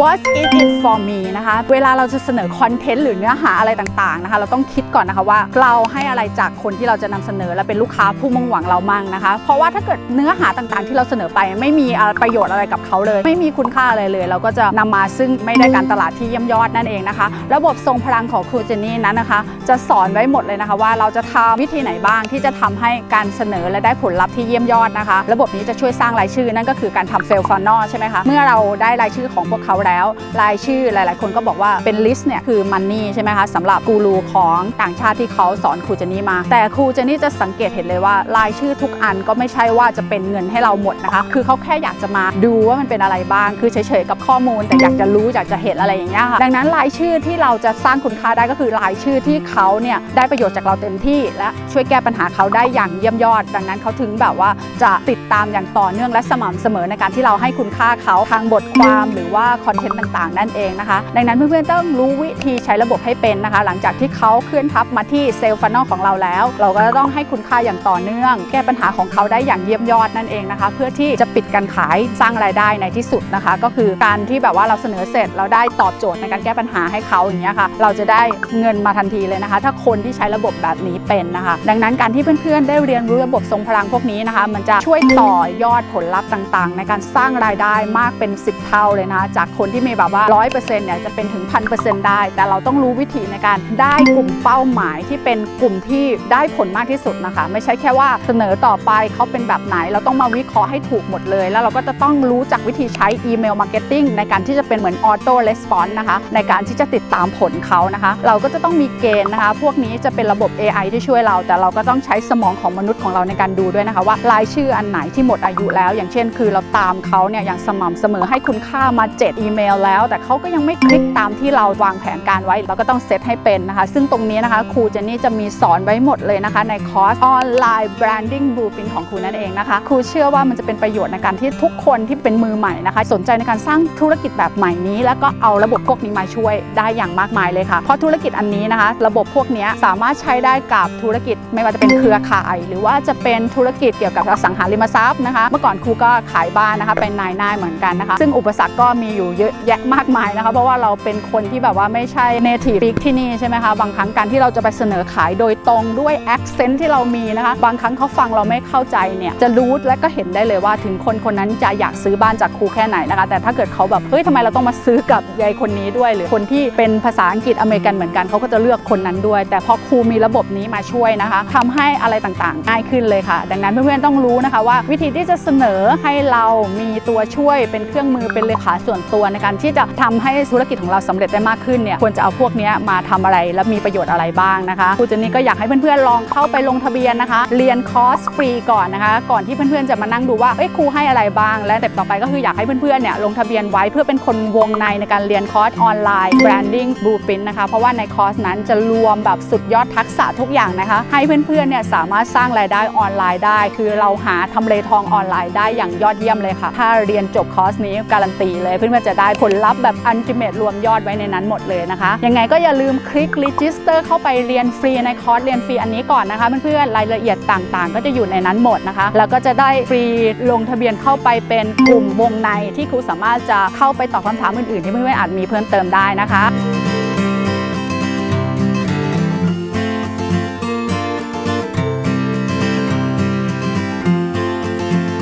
What in it for me นะคะ เวลาเราจะเสนอคอนเทนต์หรือเนื้อหาอะไรต่างๆนะคะ เราต้องคิดก่อนนะคะว่าเราให้อะไรจากคนที่เราจะนำเสนอและเป็นลูกค้าผู้มุ่งหวังเรามั่งนะคะ เพราะว่าถ้าเกิดเนื้อหาต่างๆ ที่เราเสนอไปไม่มีประโยชน์อะไรกับเขาเลย ไม่มีคุณค่าอะไรเลย เราก็จะนำมาซึ่งไม่ได้การตลาดที่เยี่ยมยอดนั่นเองนะคะ ระบบทรงพลังของครูเจนนี่นั้นนะคะ จะสอนไว้หมดเลยนะคะ ว่าเราจะทำวิธีไหนบ้างที่จะทำให้การเสนอและได้ผลลัพธ์ที่เยี่ยมยอดนะคะ ระบบนี้จะช่วยสร้างรายชื่อนั่นก็คือการทำเซลล์ฟันนอใช่ไหมคะเมื่อเราได้รายชื่อของพวกเขาแล้ว รายชื่อหลาย ๆ คนก็บอกว่าเป็นลิสต์เนี่ยคือมันนี่ใช่ไหมคะสำหรับกูรูของต่างชาติที่เขาสอนครูเจนี่มา แต่ครูเจนนี่จะสังเกตเห็นเลยว่า รายชื่อทุกอันก็ไม่ใช่ว่าจะเป็นเงินให้เราหมดนะคะ คือเขาแค่อยากจะมาดูว่ามันเป็นอะไรบ้าง คือเฉย ๆ กับข้อมูล แต่อยากจะรู้อยากจะเห็นอะไรอย่างเงี้ยค่ะดังนั้นรายชื่อที่เราจะสร้างคุณค่าได้ก็คือรายชื่อที่เขาเนี่ยได้ประโยชน์จากเราเต็มที่ และช่วยแก้ปัญหาเขาได้อย่างเยี่ยมยอด ดังนั้นเขาถึงแบบว่าจะติดตามอย่างต่อเนื่องและสม่ำเสมอในการที่เราให้คุณค่าเขาทางบทความหรือว่าคอนเทนต์ต่างๆ นั่นเองนะคะ ดังนั้นเพื่อนๆต้องรู้วิธีใช้ระบบให้เป็นนะคะ หลังจากที่เขาเคลื่อนทับมาที่เซลล์ฟันนอลของเราแล้ว เราก็จะต้องให้คุณค่าอย่างต่อเนื่อง แก้ปัญหาของเขาได้อย่างเยี่ยมยอดนั่นเองนะคะ เพื่อที่จะปิดการขายสร้างรายได้ในที่สุดนะคะ ก็คือการที่แบบว่าเราเสนอเสร็จเราได้ตอบโจทย์ในการแก้ปัญหาให้เขาอย่างเงี้ยค่ะ เราจะได้เงินมาทันทีเลยนะคะ ถ้าคนที่ใช้ระบบแบบนี้เป็นนะคะ ดังนั้นการที่เพื่อนๆได้เรียนรู้ระบบทรงพลังพวกนี้นะคะ มันจะช่วยต่อยอดผลลัพธ์ต่างๆ ในการสร้างรายได้มากเป็น 10 เท่าเลยนะคะจากคนที่มีแบบว่า 100%เนี่ยจะเป็นถึง 1,000%ได้ แต่เราต้องรู้วิธีในการได้กลุ่มเป้าหมายที่เป็นกลุ่มที่ได้ผลมากที่สุดนะคะ ไม่ใช่แค่ว่าเสนอต่อไปเขาเป็นแบบไหน เราต้องมาวิเคราะห์ให้ถูกหมดเลย แล้วเราก็จะต้องรู้จักวิธีใช้อีเมลมาร์เก็ตติ้งในการที่จะเป็นเหมือนออโต้レスปอนส์นะคะในการที่จะติดตามผลเขานะคะ เราก็จะต้องมีเกณฑ์นะคะ พวกนี้จะเป็นระบบ AI ที่ช่วยเรา แต่เราก็ต้องใช้สมองของมนุษย์ของเราในการดูด้วยนะคะ ว่ารายชื่ออันไหนที่หมดอายุแล้ว อย่างเช่น คือเราตามเขาเนี่ยอย่างสม่ำเสมอให้คุณค่ามา7อีเมลแล้ว แต่เขาก็ยังไม่คลิกตามที่เราวางแผนการไว้ เราก็ต้องเซตให้เป็นนะคะ ซึ่งตรงนี้นะคะครูเจนนี่จะมีสอนไว้หมดเลยนะคะ ในคอร์สออนไลน์ branding blueprint ของครูนั่นเองนะคะครูเชื่อว่ามันจะเป็นประโยชน์ในการที่ทุกคนที่เป็นมือใหม่นะคะ สนใจในการสร้างธุรกิจแบบใหม่นี้ แล้วก็เอาระบบพวกนี้มาช่วยได้อย่างมากมายเลยค่ะเพราะธุรกิจอันนี้นะคะ ระบบพวกนี้สามารถใช้ได้กับธุรกิจไม่ว่าจะเป็นเครือข่าย หรือว่าจะเป็นธุรกิจเกี่ยวกับอสังหาริมทรัพย์นะคะ เมื่อก่อนครูก็ขายบ้านนะคะเป็นนายหน้าเหมือนกันนะคะ ซึ่งอุปสรรคก็มีอยู่เยอะแยะมากมายนะคะ เพราะว่าเราเป็นคนที่แบบว่าไม่ใช่ native speak ที่นี่ใช่ไหมคะ บางครั้งการที่เราจะไปเสนอขายโดยตรงด้วย accent ที่เรามีนะคะ บางครั้งเขาฟังเราไม่เข้าใจเนี่ยจะรู้และก็เห็นได้เลยว่าถึงคนคนนั้นจะอยากซื้อบ้านจากครูแค่ไหนนะคะ แต่ถ้าเกิดเขาแบบเฮ้ยทำไมเราต้องมาซื้อกับยายคนนี้ด้วย หรือคนที่เป็นภาษาอังกฤษอเมริกันเหมือนกันเขาก็จะเลือกคนนั้นด้วย แต่พอครูมีระบบนี้มาช่วยนะคะทำให้อะไรต่างๆง่ายขึ้นเลยค่ะ ดังนั้นเพื่อนๆต้องรู้นะคะว่า วิธีที่จะเสนอให้เรามีตัวช่วยเป็นเครื่องมือเป็นเลขาส่วนตัวในการที่จะทำให้ธุรกิจของเราสำเร็จได้มากขึ้นเนี่ยควรจะเอาพวกนี้มาทำอะไรและมีประโยชน์อะไรบ้างนะคะครูเจนนี่ก็อยากให้เพื่อนๆลองเข้าไปลงทะเบียนนะคะ เรียนคอร์สฟรีก่อนนะคะ ก่อนที่เพื่อนๆจะมานั่งดูว่าเอ้ยครูให้อะไรบ้าง และเต็ปต่อไปก็คืออยากให้เพื่อนๆเนี่ยลงทะเบียนไว้เพื่อเป็นคนวงในในการเรียนคอร์สออนไลน์ branding blueprint นะคะ เพราะว่าในคอร์สนั้นจะรวมแบบสุดยอดทักษะทุกอย่างนะคะ ให้เพื่อนๆเนี่ยสามารถสร้างรายได้ออนไลน์ได้ คือเราหาทำเลทองออนไลน์ได้อย่างยอดเยี่ยมเลยค่ะ ถ้าเรียนจบคอร์สนี้การันตีเลยเพื่อนๆจะได้ผลลัพธ์แบบอันติเมตรวมยอดไว้ในนั้นหมดเลยนะคะ ยังไงก็อย่าลืมคลิกรีจิสเตอร์เข้าไปเรียนฟรีในคอร์สเรียนฟรีอันนี้ก่อนนะคะเพื่อนๆรายละเอียดต่างๆ ก็จะอยู่ในนั้นหมดนะคะ แล้วก็จะได้ฟรีลงทะเบียนเข้าไปเป็นกลุ่มวงในที่ครูสามารถจะเข้าไปตอบคำถามอื่นๆ ที่เพื่อนๆอาจมีเพิ่มเติมได้นะคะ